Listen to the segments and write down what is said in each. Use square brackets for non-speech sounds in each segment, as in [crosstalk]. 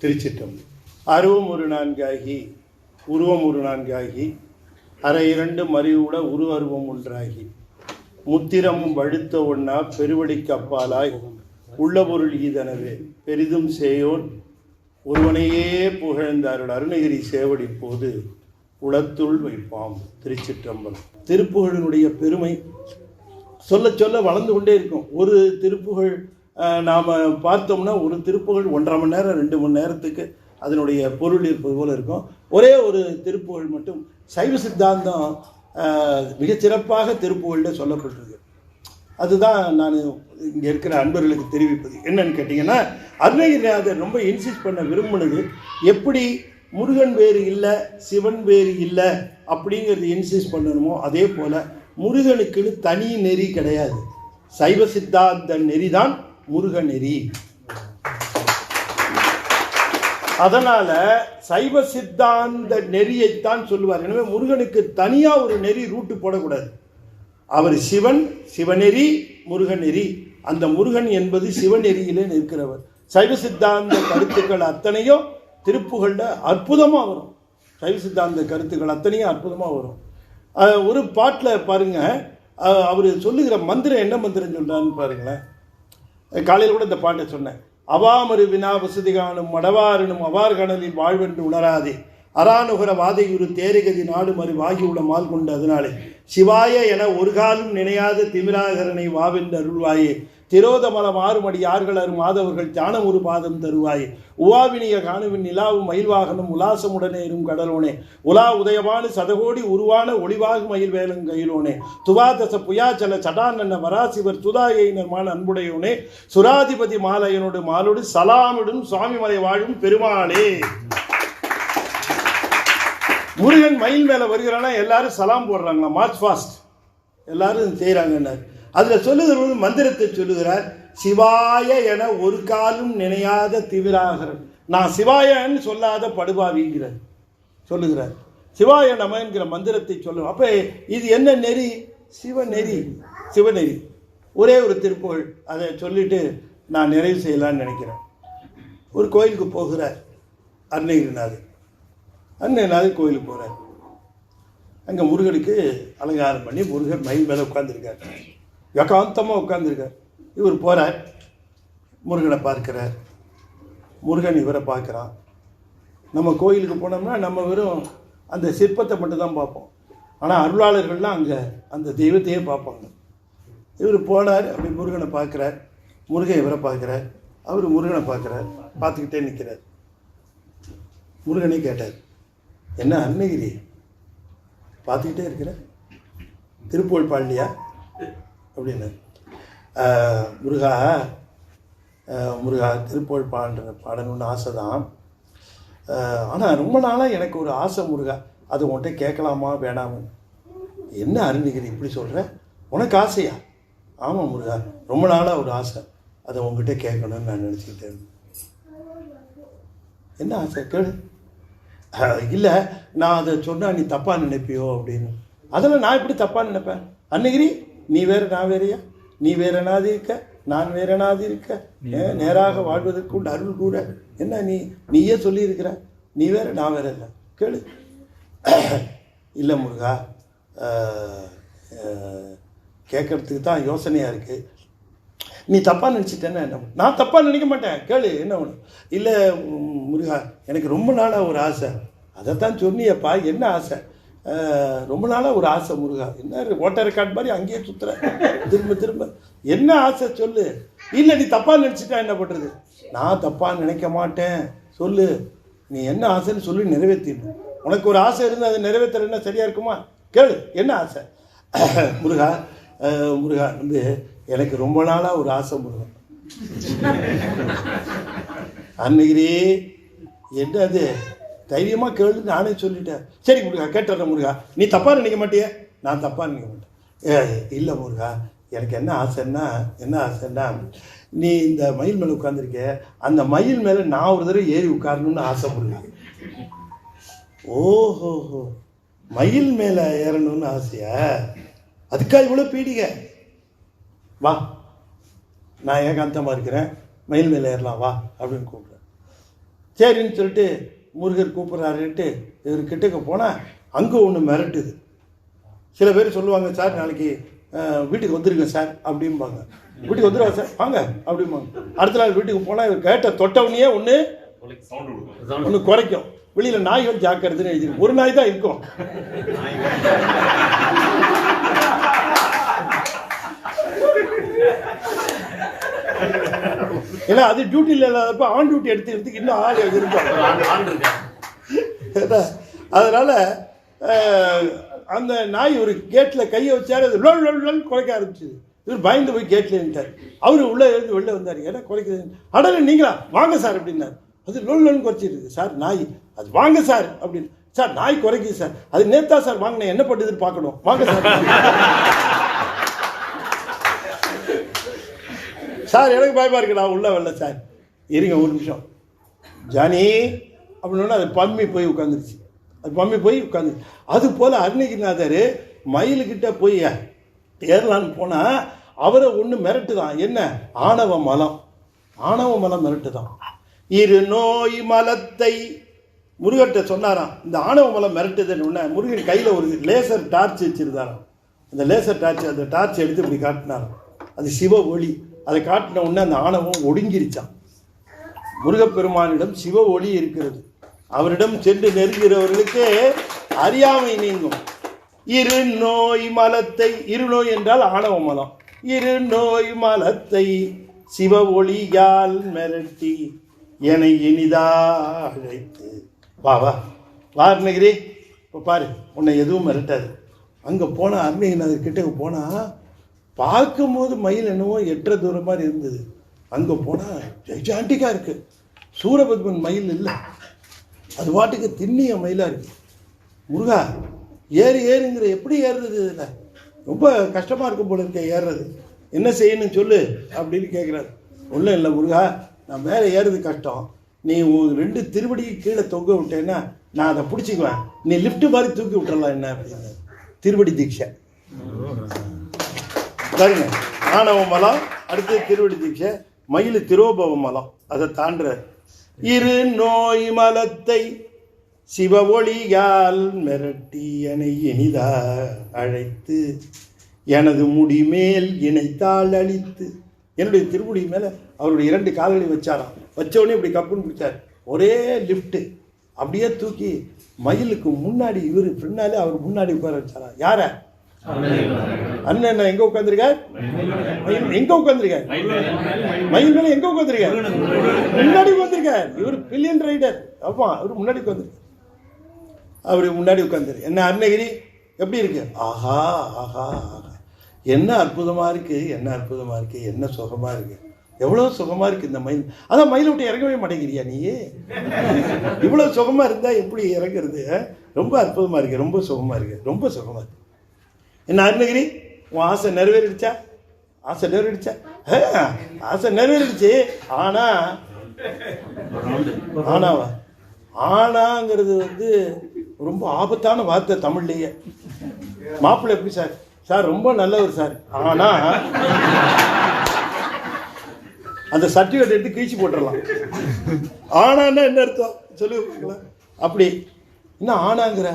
திருச்சிட்டம் அருவம் ஒரு நான்காகி உருவம் ஒரு நான்காகி அரை இரண்டு மறிவுட உரு அருவம் ஒன்றாகி. முத்திரமும் வழுத்த ஒன்னா பெருவடிக்கு அப்பாலாய் உள்ள பொருள் ஈதனவே பெரிதும் சேயோன் ஒருவனையே புகழ்ந்தார்கள் அருணகிரி சேவடி போது உளத்துள் வைப்பாம் திருச்சிற்றம்பலம். திருப்புகழினுடைய பெருமை சொல்ல சொல்ல வளர்ந்து கொண்டே இருக்கும். ஒரு திருப்புகழ் நாம் பார்த்தோம்னா ஒரு திருப்புகள் ஒன்றரை மணி நேரம் ரெண்டு மணி நேரத்துக்கு அதனுடைய பொருள் இருப்பது போல் இருக்கும். ஒரே ஒரு திருப்புகள் மட்டும் சைவ சித்தாந்தம் மிகச்சிறப்பாக மிகச் சொல்லப்பட்டிருக்கு. அதுதான் நான் இங்கே இருக்கிற அன்பர்களுக்கு தெரிவிப்பது. என்னன்னு கேட்டிங்கன்னா அருணகிரிநாதர் ரொம்ப இன்சிஸ்ட் பண்ண விரும்பினது எப்படி முருகன் வேறு இல்லை சிவன் வேறு இல்லை அப்படிங்கிறது இன்சிஸ்ட் பண்ணணுமோ அதே போல் முருகனுக்குன்னு தனி நெறி கிடையாது. சைவ சித்தாந்த நெறி தான் நெறி அதனால சைவ சித்தாந்த நெறியைத்தான் சொல்லுவார். எனவே முருகனுக்கு தனியா ஒரு நெறி ரூட்டு போடக்கூடாது. அவர் சிவன் சிவநெறி முருகநெறி. அந்த முருகன் என்பது சிவநெறியிலே நிற்கிறவர். சைவ சித்தாந்த கருத்துக்கள் அத்தனையும் திருப்புகளில் அற்புதமா வரும். சைவ சித்தாந்த கருத்துக்கள் அத்தனையும் அற்புதமா வரும். ஒரு பாட்டில் பாருங்க. அவர் சொல்லுகிற மந்திரம் என்ன மந்திரம் சொல்கிறான்னு பாருங்களேன். காலையில் கூட இந்த பாட்டை சொன்னேன். அவாமரு வினா வசதி காணும் மடவாரனும் அவார் கடலில் வாழ்வென்று உணராதே. அரானுகர வாதையுறு தேரிகதி நாடு மறு வாகி மால் கொண்டு அதனாலே. சிவாய என ஒரு காலும் நினையாத திமிராகரனை வாவென்று அருள்வாயே. திரோதமல மாறுமடி யார்களர் மாதவர்கள் தியானம் ஒரு பாதம் தருவாய். உவாவினிய காணுவின் நிலாவும் மயில்வாகனும் உலாசமுடனே இரும் கடலோனே. உலா உதயமான சதகோடி உருவான ஒளிவாகு மயில் வேலும் கையிலோனே. துவாதச புயாச்சல சடானன்ன வராசிவர் துதாயினர்மான அன்புடையோனே. சுராதிபதி மாலையனோடு மாலோடு சலாமிடும் சுவாமிமலை வாழும் பெருமாளே. முருகன் மயில் மேலே வருகிறானா? எல்லாரும் சலாம் போடுறாங்களா? மார்ச் ஃபாஸ்ட் எல்லாரும் செய்கிறாங்கன்னார் அதில் சொல்லுகிறது மந்திரத்தை சொல்லுகிறார் சிவாய என ஒரு காலும் நினையாத திவிராகரன். நான் சிவாயன்னு சொல்லாத படுபாவிங்கிறார். சொல்லுகிறார். சிவாய நம என்கிற மந்திரத்தை சொல்லும் அப்போ இது என்ன நெறி? சிவநெறி சிவநெறி ஒரே ஒரு திருப்புகள் அதை சொல்லிட்டு நான் நிறைவு செய்யலான்னு நினைக்கிறேன். ஒரு கோயிலுக்கு போகிறார். அருணகிரிநாதர் அருணகிரிநாதர் கோயிலுக்கு போகிறார் அங்கே முருகனுக்கு அலங்காரம் பண்ணி முருகன் மயில் மேலே உட்காந்துருக்கார் ஏகாந்தமாக உட்காந்துருக்கார் இவர் போகிறார் முருகனை பார்க்கிறார். முருகன் இவரை பார்க்குறான். நம்ம கோயிலுக்கு போனோம்னா நம்ம வெறும் அந்த சிற்பத்தை மட்டும் தான் பார்ப்போம். ஆனால் அருளாளர்கள்லாம் அங்கே அந்த தெய்வத்தையே பார்ப்பாங்க. இவர் போனார் அப்படி முருகனை பார்க்குறார். முருகன் இவரை பார்க்குறார். அவர் முருகனை பார்க்குறார். பார்த்துக்கிட்டே நிற்கிறார் முருகனே கேட்டார் என்ன அருணகிரி? பார்த்துக்கிட்டே இருக்கிற? திருப்பூர் பாண்டியா? அப்படின்னு. முருகா முருகா திருப்போல் பாடுற பாடணும்னு ஆசை தான் ஆனால் ரொம்ப நாளாக எனக்கு ஒரு ஆசை முருகா. அது உன்கிட்ட கேட்கலாமா வேணாமா? என்ன அருணகிரி இப்படி சொல்கிற உனக்கு ஆசையா? ஆமாம் முருகா ரொம்ப நாளாக ஒரு ஆசை. அதை உங்ககிட்ட கேட்கணும்னு நான் நினச்சிக்கிட்டே இருந்தேன். என்ன ஆசை? கேளு. இல்லை நான் அதை சொன்னால் நீ தப்பாக நினைப்பியோ அப்படின்னு. அதில் நான் எப்படி தப்பாக நினைப்பேன்? அன்னைகிரி நீ வேற நான் வேறையா? நீ வேற நாதி இருக்க நான் வேற நாதி இருக்க ஏன் நேராக வாழ்வதற்கு உண்டு அருள் கூட. என்ன நீ நீயே சொல்லியிருக்கிற? நீ வேற நான் வேற இல்லை கேளு. இல்லை முருகா கேட்கறதுக்கு தான் யோசனையாக இருக்குது நீ தப்பாக நினச்சிட்டேன்னா என்ன? நான் தப்பாக நினைக்க மாட்டேன். கேளு என்ன ஒன்று இல்லை முருகா எனக்கு ரொம்ப நாளாக ஒரு ஆசை. அதைத்தான் சொன்னியப்பா என்ன ஆசை? ரொம்ப நாளாக ஒரு ஆசை முருகா. என்ன ஓட்டர் ரெக்கார்ட் மாதிரி அங்கேயே சுற்றுற திரும்ப திரும்ப. என்ன ஆசை சொல்லு? இல்லை நீ தப்பாக நினச்சிட்டா என்ன பண்ணுறது நான் தப்பாக நினைக்க மாட்டேன். சொல்லு. நீ என்ன ஆசைன்னு சொல்லி நிறைவேற்றிடணும் உனக்கு ஒரு ஆசை இருந்து அதை நிறைவேற்றுறதுன்னா சரியாக இருக்குமா? கேளு என்ன ஆசை? [coughs] முருகா முருகா வந்து எனக்கு ரொம்ப நாளாக ஒரு ஆசை முருகன் அன்னைக்கு என்னது? தைரியமாக கேளு நானே சொல்லிட்டேன். சரி முருகா கேட்டுறேன் முருகா. நீ தப்பாக நினைக்க மாட்டியே? நான் தப்பாக நினைக்க மாட்டேன். ஏ இல்லை முருகா எனக்கு என்ன ஆசைன்னா என்ன ஆசைன்னா நீ இந்த மயில் மேலே உட்காந்துருக்க அந்த மயில் மேலே நான் ஒரு தடவை ஏறி உட்காரணும்னு ஆசை முருகா. ஓஹோஹோ. மயில் மேலே ஏறணும்னு ஆசையா? அதுக்கா இவ்வளோ பீடிகை? வா. நான் ஏகாந்தமாக இருக்கிறேன். மயில் மேலே ஏறலாம் வா அப்படின்னு கூப்பிட்றேன். சரின்னு சொல்லிட்டு முருகர் கூப்பிட்றாருன்ட்டு இவர் கிட்டக்க போனால் அங்கே ஒன்று மிரட்டுது. சில பேர் சொல்லுவாங்க சார் நாளைக்கு வீட்டுக்கு வந்துருங்க சார் அப்படிம்பாங்க. வீட்டுக்கு வந்துடுவா சார் வாங்க அப்படிம்பாங்க. அடுத்த நாள் வீட்டுக்கு போனால் இவர் கேட்ட தொட்டவனையே ஒன்று ஒன்று குறைக்கும். வெளியில் நாய்கள் ஜாக்கிரதுன்னு எழுதி ஒரு நாய் தான் இருக்கும். ஏன்னா அது டியூட்டியில் இல்லாதப்ப ஆன் டியூட்டி எடுத்துக்கிறதுக்கு இன்னும் ஆள் இருப்பாங்க அதனால அந்த நாய் ஒரு கேட்டில் கையை வச்சாரு அது லொல் லொல் லொல் குறைக்க ஆரம்பிச்சுது. இவர் பயந்து போய் கேட்டில் நின்ட்டார் அவர் உள்ளே எழுந்து வெளில வந்தார். ஏன்னா குறைக்குது அடல நீங்களா? வாங்க சார் அப்படின்னார். அது லொல் லொல் குறைச்சிருக்கு சார் நாய் அது வாங்க சார் அப்படின்னு. சார் நாய் குறைக்குது சார் அது நேத்தா சார் வாங்கினேன். என்ன பண்ணுதுன்னு பார்க்கணும். வாங்க சார் சார் எனக்கு பயமாக இருக்கு நான் உள்ளே வரல சார். இருங்க ஒரு நிமிஷம். ஜானி அப்படின்னா அது பம்மி போய் உட்காந்துருச்சு அது பம்மி போய் உட்காந்து அது போல் அருணகிரிநாதர் மயிலுக்கிட்ட போய் ஏறலான்னு போனால் அவரை ஒன்று மிரட்டு தான் என்ன? ஆணவ மலம். ஆணவ மலம் மிரட்டு தான் இரு நோய் மலத்தை முருகன்ட்ட சொன்னாராம் இந்த ஆணவ மலம் மிரட்டுதுன்னு ஒன்று முருகன் கையில் ஒரு லேசர் டார்ச் வச்சிருந்தாராம். அந்த லேசர் டார்ச் அந்த டார்ச் எடுத்து இப்படி காட்டினாராம். அது சிவ ஒளி. அதை காட்டின உடனே அந்த ஆணவம் ஒடுங்கிருச்சான் முருகப்பெருமானிடம் சிவ ஒளி இருக்கிறது. அவரிடம் சென்று நெருங்கிறவர்களுக்கு அறியாமை நீங்கும். இரு நோய் மலத்தை இரு நோய் என்றால் ஆணவ மலம். இரு நோய் மலத்தை சிவ ஒளியால் மிரட்டி என்னை இனிதா அழைத்து. வா வா. வா அருணகிரி. இப்போ பாரு உன்னை எதுவும் மிரட்டாது. அங்கே போனால் அருணகிரிநாதர் கிட்டே போனால் பார்க்கும்போது மயில் என்னவோ எட்டுற தூரம் மாதிரி இருந்தது. அங்கே போனால் ஜெய்ஜாண்டிக்காக இருக்குது சூரபத்மன் மயில் இல்லை. அது பாட்டுக்கு திண்ணிய மயிலாக இருக்கு. முருகா ஏறு ஏறுங்கிற எப்படி ஏறுறது இதில்? ரொம்ப கஷ்டமாக இருக்கும் போல இருக்க ஏறுறது. என்ன செய்யணும் சொல்லு அப்படின்னு கேட்குறாரு ஒன்றும் இல்லை முருகா நான் மேலே ஏறுறது கஷ்டம். நீ ரெண்டு திருவடிக்கு கீழே தொங்க விட்டேன்னா நான் அதை பிடிச்சிக்குவேன். நீ லிஃப்ட் மாதிரி தூக்கி விட்டுறலாம் என்ன அப்படின்னு. திருவடி தீட்சை. சரிங்க. ஆணவ மலம் அடுத்து திருவடி தீட்சை. மயில் திரோபவ மலம் அதை தாண்டுற. இரு நோய் மலத்தை சிவ ஒளியால் மிரட்டி என இனிதா அழைத்து எனது முடி மேல் இணைத்தாள் அழித்து. என்னுடைய திருமுடி மேலே அவருடைய இரண்டு கால்களை வச்சாராம். வச்சவொடனே இப்படி கப்புன்னு பிடிச்சார். ஒரே லிஃப்ட்டு அப்படியே தூக்கி மயிலுக்கு முன்னாடி இவர் பின்னாலே அவர் முன்னாடி உட்கார வச்சாராம். யாரை? அண்ணன். என்ன எங்க உட்காந்துருக்க எங்க உட்காந்துருக்க மயில் மேல எங்க உட்காந்துருக்க முன்னாடி உட்காந்துருக்க இவர் பில்லியன் ரைடர் ஆமா அவர் முன்னாடி உட்காந்துருக்க அவர் முன்னாடி உட்காந்துரு என்ன அருணகிரி? எப்படி இருக்கு? ஆஹா ஆஹா ஆஹா. என்ன அற்புதமா இருக்கு? என்ன அற்புதமா இருக்கு? என்ன சுகமா இருக்கு? எவ்வளவு சுகமா இருக்கு இந்த மயில். அதான் மயில் விட்டு இறங்கவே மாட்டேங்கிறியா நீ இவ்வளவு சுகமா இருந்தா எப்படி இறங்குறது ரொம்ப அற்புதமா இருக்குது ரொம்ப சுகமா இருக்குது ரொம்ப சுகமா இருக்கு. என்ன அருணகிரி? உன் ஆசை நிறைவேறிடுச்சா? ஆசை நிறைவேறிடுச்சா? ஆசை நிறைவேறிடுச்சு. ஆனா ஆனாவா? ஆனாங்கிறது வந்து ரொம்ப ஆபத்தான வார்த்தை தமிழ்லேயே. மாப்பிள்ளை எப்படி சார்? சார் ரொம்ப நல்லவர் சார். ஆனா அந்த சர்டிஃபிகேட் எடுத்து கீழ்ச்சி போட்டுடலாம் ஆனான்னா என்ன அர்த்தம்? சொல்லு அப்படி. என்ன ஆனாங்கிற?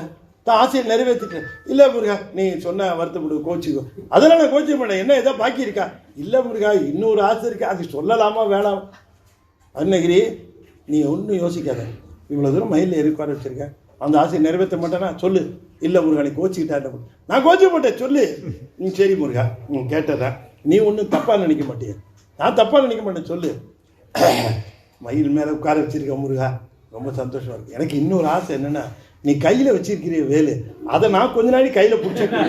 தான் ஆசையை நிறைவேற்றிட்டேன் இல்லை முருகா நீ சொன்ன வருத்தப்படு கோச்சிக்கோ. அதெல்லாம் நான் கோச்சிக்க மாட்டேன். என்ன ஏதோ பாக்கி இருக்கா? இல்லை முருகா இன்னொரு ஆசை இருக்கா. அது சொல்லலாமா வேணாம்? அருணகிரி நீ ஒன்றும் யோசிக்காத. இவ்வளோ தூரம் மயிலில் ஏறி உட்கார வச்சிருக்கேன் அந்த ஆசையை நிறைவேற்ற மாட்டேனா சொல்லு. இல்லை முருகா நீ கோச்சிக்கிட்டா நான் கோச்சிக்க மாட்டேன். சொல்லு. நீ சரி முருகா நீ கேட்டதான் நீ ஒன்றும் தப்பாக நினைக்க மாட்டிய? நான் தப்பாக நினைக்க மாட்டேன். சொல்லு. மயில் மேலே உட்கார வச்சிருக்க முருகா ரொம்ப சந்தோஷமாக இருக்கு. எனக்கு இன்னொரு ஆசை என்னென்னா நீ கையில் வச்சிருக்கிற வேலு. அதை நான் கொஞ்ச நாளைக்கு கையில் பிடிச்சிருக்கேன்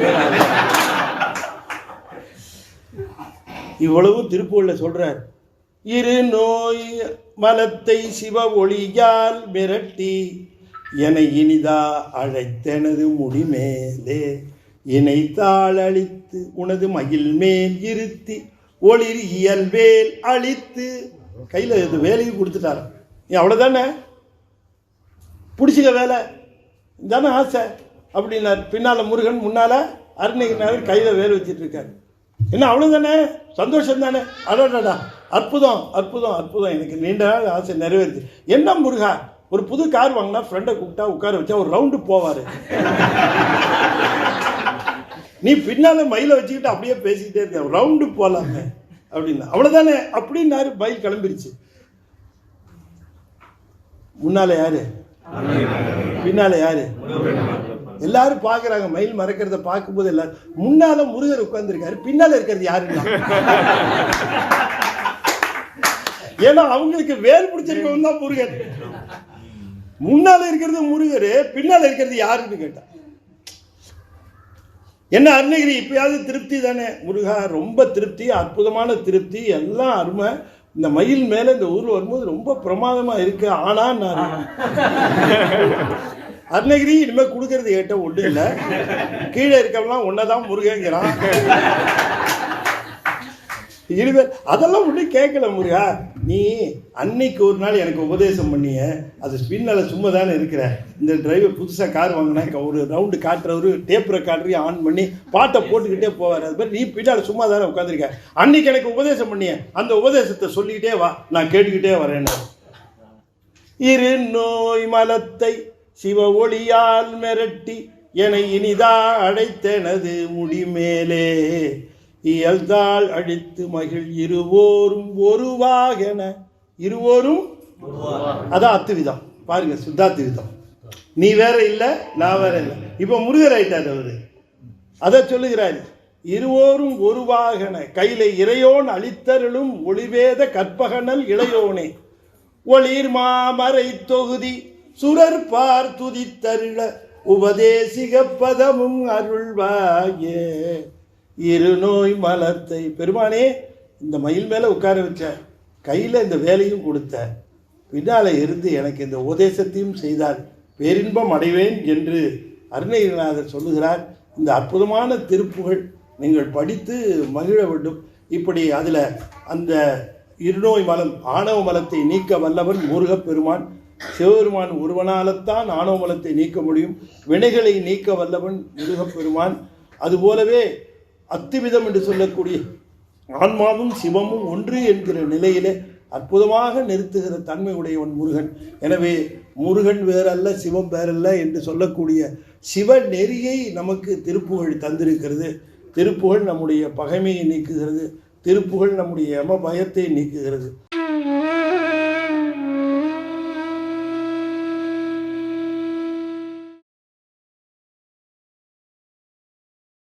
இவ்வளவு திருப்பூரில் சொல்றார். இரு நோய் மலத்தை சிவ ஒளியால் மிரட்டி என இனிதா அழைத்தனது முடிமேலே. இணைத்தாள் அழித்து உனது மயில் மேல் இருத்தி ஒளிர் இயல்வேல் அழித்து. கையில் இது வேலையும் கொடுத்துட்டார். நீ அவ்வளோதானே பிடிச்சிக்க வேலை. தானே ஆசை அப்படின்னார். பின்னால் முருகன் முன்னால் அருணகிரிநாதர் கையில் வேறு வச்சிட்டு இருக்காரு. என்ன அவ்வளோதானே சந்தோஷம் தானே அடடா அற்புதம் அற்புதம் அற்புதம். எனக்கு நீண்ட நாள் ஆசை நிறைவேறுது. என்ன முருகா? ஒரு புது கார் வாங்கினா ஃப்ரெண்டை கூப்பிட்டா உட்கார வச்சா ஒரு ரவுண்டு போவார். நீ பின்னால் மயிலை வச்சுக்கிட்டு அப்படியே பேசிக்கிட்டே இருக்க. ரவுண்டு போகலாமே அப்படின்னா அவ்வளோதானே அப்படின்னாரு மயில் கிளம்பிருச்சு. முன்னால் யாரு? பின்னால யாரு? எல்லாரும் பாக்குறாங்க மயில் மறக்கிறத பார்க்கும்போது எல்லாரும் முன்னால முருகர் உட்கார்ந்துருக்காரு பின்னால இருக்கிறது யாருன்னா? ஏன்னா அவங்களுக்கு வேல் பிடிச்சிருக்கவன் தான் முருகன். முன்னால இருக்கிறது முருகர் பின்னால இருக்கிறது யாருன்னு கேட்டா. என்ன அருணகிரி இப்பயாவது திருப்தி தானே? முருகா ரொம்ப திருப்தி அற்புதமான திருப்தி எல்லாம் அருமை. இந்த மயில் மேல இந்த ஊர்ல வரும்போது ரொம்ப பிரமாதமா இருக்கு ஆனா நான் [laughs] அருணகிரி இனிமே கொடுக்கறது ஏட்ட ஒன்றும் இல்லை. கீழே இருக்கவெல்லாம் ஒன்னதான் முருகங்கிறான். இருவர் அதெல்லாம் ஒன்றும் கேட்கல முருகா. நீ அன்னைக்கு ஒரு நாள் எனக்கு உபதேசம் பண்ணிய. அது ஸ்பின்னில் சும்மா தானே இருக்கிற. இந்த டிரைவர் புதுசாக கார் வாங்கினா ஒரு ரவுண்டு காட்டுறவரு டேப் ரெக்கார்டரையும் ஆன் பண்ணி பாட்டை போட்டுக்கிட்டே போவார். அது மாதிரி நீ பின்னால் சும்மா தானே உட்காந்துருக்க அன்னைக்கு எனக்கு உபதேசம் பண்ணிய. அந்த உபதேசத்தை சொல்லிக்கிட்டே வா. நான் கேட்டுக்கிட்டே வரேன்னு. இரு நோய் மலத்தை சிவ ஒளியால் மிரட்டி என இனிதா அடைத்தனது முடிமேலே இயல்தாள் அழித்து மகிழ் இருவோரும் ஒருவாகென. இருவோரும்? அதான் அத்துவிதம். பாருங்க சுத்தாத்துவிதம். நீ வேற இல்லை நான் வேற இல்லை. இப்போ முருகர் ஆயிட்டார் அவரு. அதை சொல்லுகிறார் இருவோரும் ஒருவாகன. கையில இறையோன் அளித்தருளும் ஒளிவேத கற்பகனல் இளையோனே. ஒளிர் மாமரை தொகுதி சுரர் பார் துதித்தருள உபதேசிக பதமும் அருள்வாயே. இருநோய் மலத்தை. பெருமானே இந்த மயில் மேலே உட்கார வச்ச கையில் இந்த வேலையும் கொடுத்த பின்னால் இருந்து எனக்கு இந்த உபதேசத்தையும் செய்தார். பேரின்பம் அடைவேன் என்று அருணகிரிநாதர் சொல்லுகிறார். இந்த அற்புதமான திருப்புகள் நீங்கள் படித்து மகிழ வேண்டும். இப்படி அதில் அந்த இருநோய் மலம் ஆணவ மலத்தை நீக்க வல்லவன் முருகப்பெருமான். சிவபெருமான் ஒருவனால்தான் ஆணவ மலத்தை நீக்க முடியும். வினைகளை நீக்க வல்லவன் முருகப்பெருமான். அதுபோலவே அத்துவிதம் என்று சொல்லக்கூடிய ஆன்மாவும் சிவமும் ஒன்று என்கிற நிலையிலே அற்புதமாக நிறுத்துகிற தன்மை உடையவன் முருகன். எனவே முருகன் வேறல்ல சிவம் வேறல்ல என்று சொல்லக்கூடிய சிவ நெறியை நமக்கு திருப்புகழ் தந்திருக்கிறது. திருப்புகழ் நம்முடைய பகைமையை நீக்குகிறது. திருப்புகழ் நம்முடைய எம பயத்தை நீக்குகிறது.